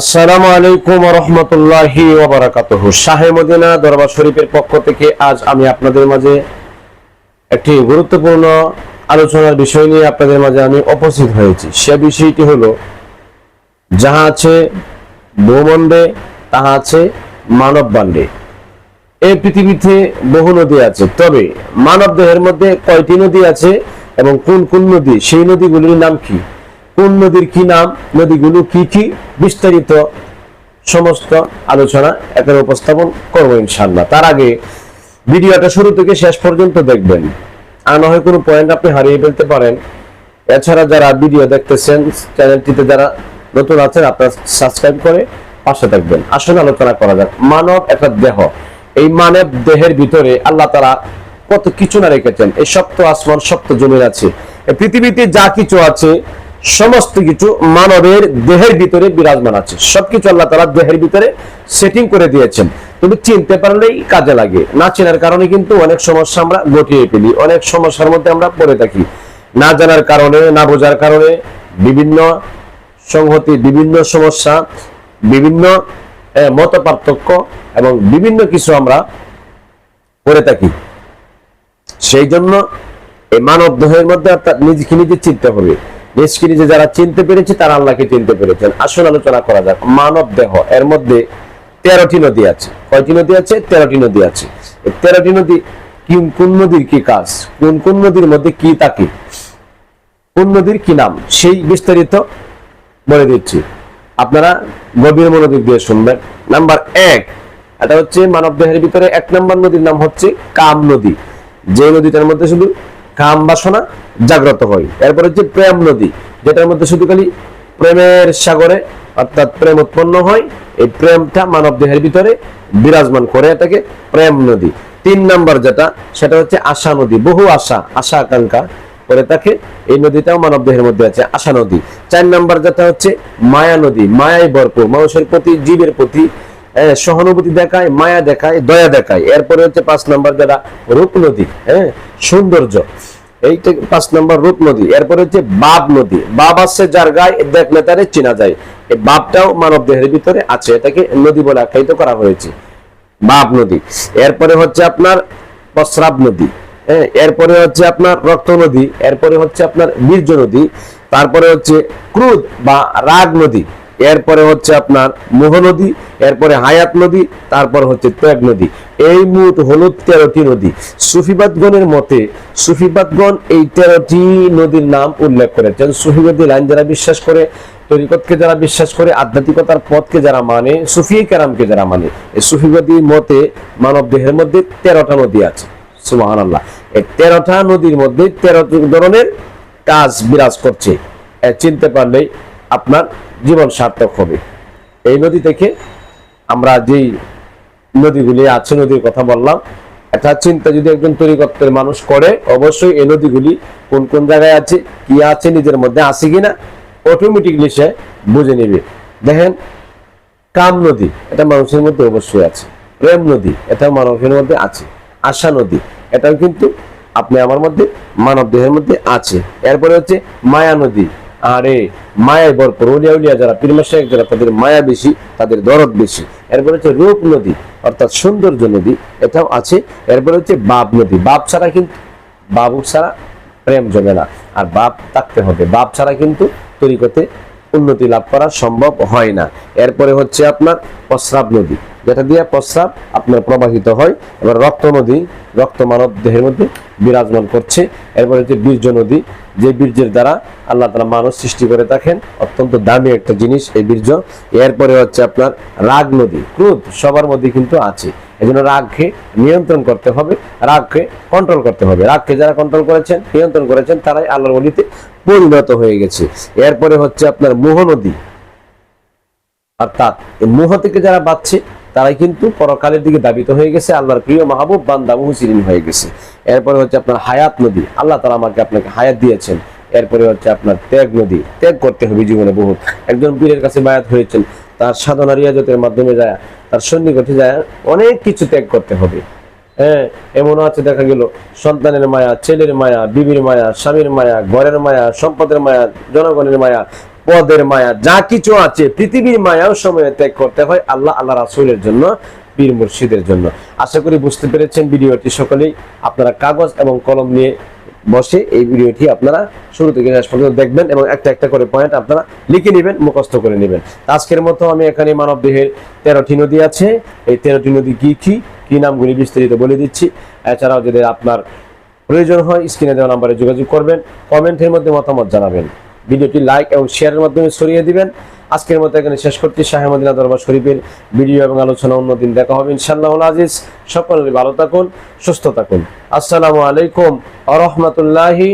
আসসালামু আলাইকুম রহমতুল্লাহি ওবরাকাতুহ শাহে মদিনা দরবার শরীফের পক্ষ থেকে আজ আমি আপনাদের মাঝে একটি গুরুত্বপূর্ণ আলোচনার বিষয় নিয়ে আপনাদের মাঝে আমি উপস্থিত হয়েছি। সে বিষয়টি হলো, যাহা আছে ভূমণ্ডে, তাহা আছে মানব বান্ডে এই পৃথিবীতে বহু নদী আছে, তবে মানব দেহের মধ্যে কয়টি নদী আছে এবং কোন কোন নদী? সেই নদীগুলির নাম কি? কোন নদীর কি নাম, নদীগুলো কি কি, বিস্তারিত সমস্ত আলোচনা এখানে উপস্থাপন করব ইনশাল্লাহ তার আগে ভিডিওটা শুরু থেকে শেষ পর্যন্ত দেখবেন। আর না হয় কোনো পয়েন্ট আপনি হারিয়ে ফেলতে পারেন। এছাড়া যারা ভিডিও দেখতেছেন, চ্যানেলটিতে যারা নতুন আছেন, আপনারা সাবস্ক্রাইব করে পাশে থাকবেন। আসলে আলোচনা করা যাক। মানব একটা দেহ। এই মানব দেহের ভিতরে আল্লাহ তারা কত কিছু না রেখেছেন। এই সপ্ত আসমান, সপ্ত জমির আছে। পৃথিবীতে যা কিছু আছে সমস্ত কিছু মানবের দেহের ভিতরে বিরাজমান আছে। সবকিছু আল্লাহ তারা দেহের ভিতরে সেটিং করে দিয়েছেন। কিন্তু চিনতে পারলেই কাজে লাগে। না চেনার কারণে কিন্তু অনেক সমস্যা আমরা ঘটিয়ে ফেলি। অনেক সমস্যার মধ্যে আমরা পড়ে থাকি। না জানার কারণে, না বোঝার কারণে বিভিন্ন সংহতি, বিভিন্ন সমস্যা, বিভিন্ন মত পার্থক্য এবং বিভিন্ন কিছু আমরা করে থাকি। সেই জন্য এই মানব দেহের মধ্যে নিজেকে নিজে চিনতে হবে। নিজকে নিজে যারা চিনতে পেরেছে, তারা আল্লাহকে চিনতে পেরেছেন। আসল আলোচনা করা যাক। মানব দেহ, এর মধ্যে তেরোটি নদী আছে। কয়টি নদী আছে? তেরোটি নদী আছে। তেরোটি নদী কি, কোন নদীর কি কাজ? কোন কোন নদীর মধ্যে কি থাকে? কোন নদীর কি নাম? সেই বিস্তারিত বলে দিচ্ছি। আপনারা গভীর মনোযোগ দিয়ে শুনবেন। নাম্বার এক, এটা হচ্ছে মানব দেহের ভিতরে এক নম্বর নদীর নাম হচ্ছে কাম নদী। যে নদীটার মধ্যে শুধু কাম বাসনা জাগ্রত হয়। এরপর হচ্ছে প্রেম নদী, যেটার মধ্যে শুধু খালি প্রেমের সাগরে অর্থাৎ প্রেম উৎপন্ন হয়, এই প্রেমটা মানব দেহের ভিতরে বিরাজমান করে এটাকে প্রেম নদী। তিন নাম্বার যেটা, সেটা হচ্ছে আশা নদী, বহু আশা আশা আকাঙ্ক্ষা করে থাকে এই নদীটাও মানব দেহের মধ্যে আছে, আশা নদী। চার নাম্বার যেটা হচ্ছে মায়া নদী মায়ায় ভরপুর, মানুষের প্রতি, জীবের প্রতি সহানুভূতি দেখায়, মায়া দেখায়, দয়া দেখায়। এরপরে হচ্ছে পাঁচ নাম্বার যেটা, রূপ নদী হ্যাঁ সৌন্দর্য। এইটা পাঁচ নম্বর রূপ নদী, এরপরে হচ্ছে বাপ নদী। বাপ আছে যার গায়ে দেখলে তারে চেনা যায়। এই বাপটাও মানব দেহের ভিতরে আছে, এটাকে নদী বলে আখ্যায়িত করা হয়েছে। বাপ নদী। এরপরে হচ্ছে আপনার প্রস্রাব নদী। হ্যাঁ এরপরে হচ্ছে আপনার রক্ত নদী, এরপরে হচ্ছে আপনার বীর্য নদী, তারপরে হচ্ছে ক্রোধ বা রাগ নদী। এরপরে হচ্ছে আপনার মোহ নদী, এরপরে হায়াত নদী, তারপর হচ্ছে ত্যাগ নদী। এই মোট হলো তেরোটি নদী। সুফিবাদগণের মতে সুফিবাদগণ এই তেরোটি নদীর নাম উল্লেখ করেছেন। সুফিবাদী লাইন যারা বিশ্বাস করে, তরিকতকে যারা বিশ্বাস করে, আধ্যাত্মিকতার পথকে যারা মানে সুফি কেরামকে যারা মানে। এই সুফিবাদী মতে মানব দেহের মধ্যে তেরোটা নদী আছে। সুবাহান আল্লাহ এই তেরোটা নদীর মধ্যে তেরো ধরনের কাজ বিরাজ করছে। চিনতে পারলেই আপনার জীবন সার্থক হবে। এই নদী থেকে আমরা যেই নদীগুলি আছে নদীর কথা বললাম এটা চিন্তা যদি একজন তরিকত্বের মানুষ করে, অবশ্যই এই নদীগুলি কোন কোন জায়গায় আছে, কি আছে, নিজের মধ্যে আছে কিনা অটোমেটিকলি সে বুঝে নেবে। দেখেন, কাম নদী, এটা মানুষের মধ্যে অবশ্যই আছে। প্রেম নদী, এটা মানবের মধ্যে আছে। আশা নদী, এটাও কিন্তু আপনি আমার মধ্যে মানব দেহের মধ্যে আছে। এরপরে হচ্ছে মায়া নদী। আরে মায়ায় ভরপুর উলিয়া উলিয়া যারা পীরমা যারা, তাদের মায়া বেশি, তাদের দরদ বেশি। এরপরে হচ্ছে রূপ নদী, অর্থাৎ সৌন্দর্য নদী, এটাও আছে। এরপরে হচ্ছে বাপ নদী। বাপ ছাড়া কিন্তু, বাবু ছাড়া প্রেম জমে না। আর বাপ থাকতে হবে। বাপ ছাড়া কিন্তু তরিকতে উন্নতি লাভ করা সম্ভব হয় না। এরপরে হচ্ছে আপনার প্রস্রাব নদী। যেটা দিয়ে প্রস্রাব আপনার প্রবাহিত হয়। এবার রক্ত নদী, রক্ত মানব দেহের মধ্যে বিরাজমান করছে। এরপরে হচ্ছে বীর্য নদী, যে বীর্যের দ্বারা আল্লাহ তালা মানুষ সৃষ্টি করে থাকেন, অত্যন্ত দামি একটা জিনিস এই বীর্য। এরপরে হচ্ছে আপনার রাগ নদী, ক্রোধ সবার মধ্যে কিন্তু আছে। এই জন্য রাগকে নিয়ন্ত্রণ করতে হবে, রাগকে কন্ট্রোল করতে হবে। রাগকে যারা কন্ট্রোল করেছেন, নিয়ন্ত্রণ করেছেন, তারাই আল্লাহর বলিতে পরিণত হয়ে গেছে। এরপরে হচ্ছে আপনার মোহ নদী, অর্থাৎ মোহ থেকে যারা বাঁচছে তারাই কিন্তু পরকালের দিকে দাবিত হয়ে গেছে, আল্লাহর প্রিয় মাহবুব, বান্দা মুহসিরিন হয়ে গেছে। এরপরে হচ্ছে আপনার হায়াত নদী। আল্লাহ তারা আমাকে আপনাকে হায়াত দিয়েছেন। এরপরে হচ্ছে আপনার ত্যাগ নদী। ত্যাগ করতে হবে জীবনে বহুত। একজন পীরের কাছে বায়াত হয়েছেন, তার সাধনা রিয়াজতের মাধ্যমে যায়, তার সন্নিকটে যায়, অনেক কিছু ত্যাগ করতে হবে। হ্যাঁ এমনও আছে, দেখা গেল, সন্তানের মায়া, ছেলের মায়া, বিবির মায়া, স্বামীর মায়া, ঘরের মায়া, সম্পদের মায়া, জনগণের মায়া পদের মায়া, যা কিছু আছে, পৃথিবীর মায়াও সময়ে ত্যাগ করতে হয় আল্লাহ আল্লাহ রাসূলের জন্য, পীর মুর্শিদের জন্য। আশা করি বুঝতে পেরেছেন ভিডিওটি সকলেই। আপনারা কাগজ এবং কলম নিয়ে বসে এই ভিডিওটি আপনারা শুরু থেকে শেষ পর্যন্ত দেখবেন এবং একটা একটা করে পয়েন্ট আপনারা লিখে নেবেন, মুখস্থ করে নেবেন। আজকের মতো আমি এখানে মানব দেহের তেরোটি নদী আছে। এই তেরোটি নদী কি কি? কি নামগুলি বিস্তারিত বলে দিচ্ছি। এছাড়াও যদি আপনার প্রয়োজন হয়, স্ক্রিনে দেওয়া নাম্বারে যোগাযোগ করবেন। কমেন্টের মধ্যে মতামত জানাবেন। ভিডিওটি লাইক এবং শেয়ারের মাধ্যমে ছড়িয়ে দিবেন। আজকের মতো এখানে শেষ করছি। শাহেমদিনা দরবার শরীফের ভিডিও এবং আলোচনা অন্যদিন দেখা হবে ইনশাল্লাহ আজিজ। সকলের ভালো থাকুন, সুস্থ থাকুন। আসসালামু আলাইকুম আ রহমতুল্লাহি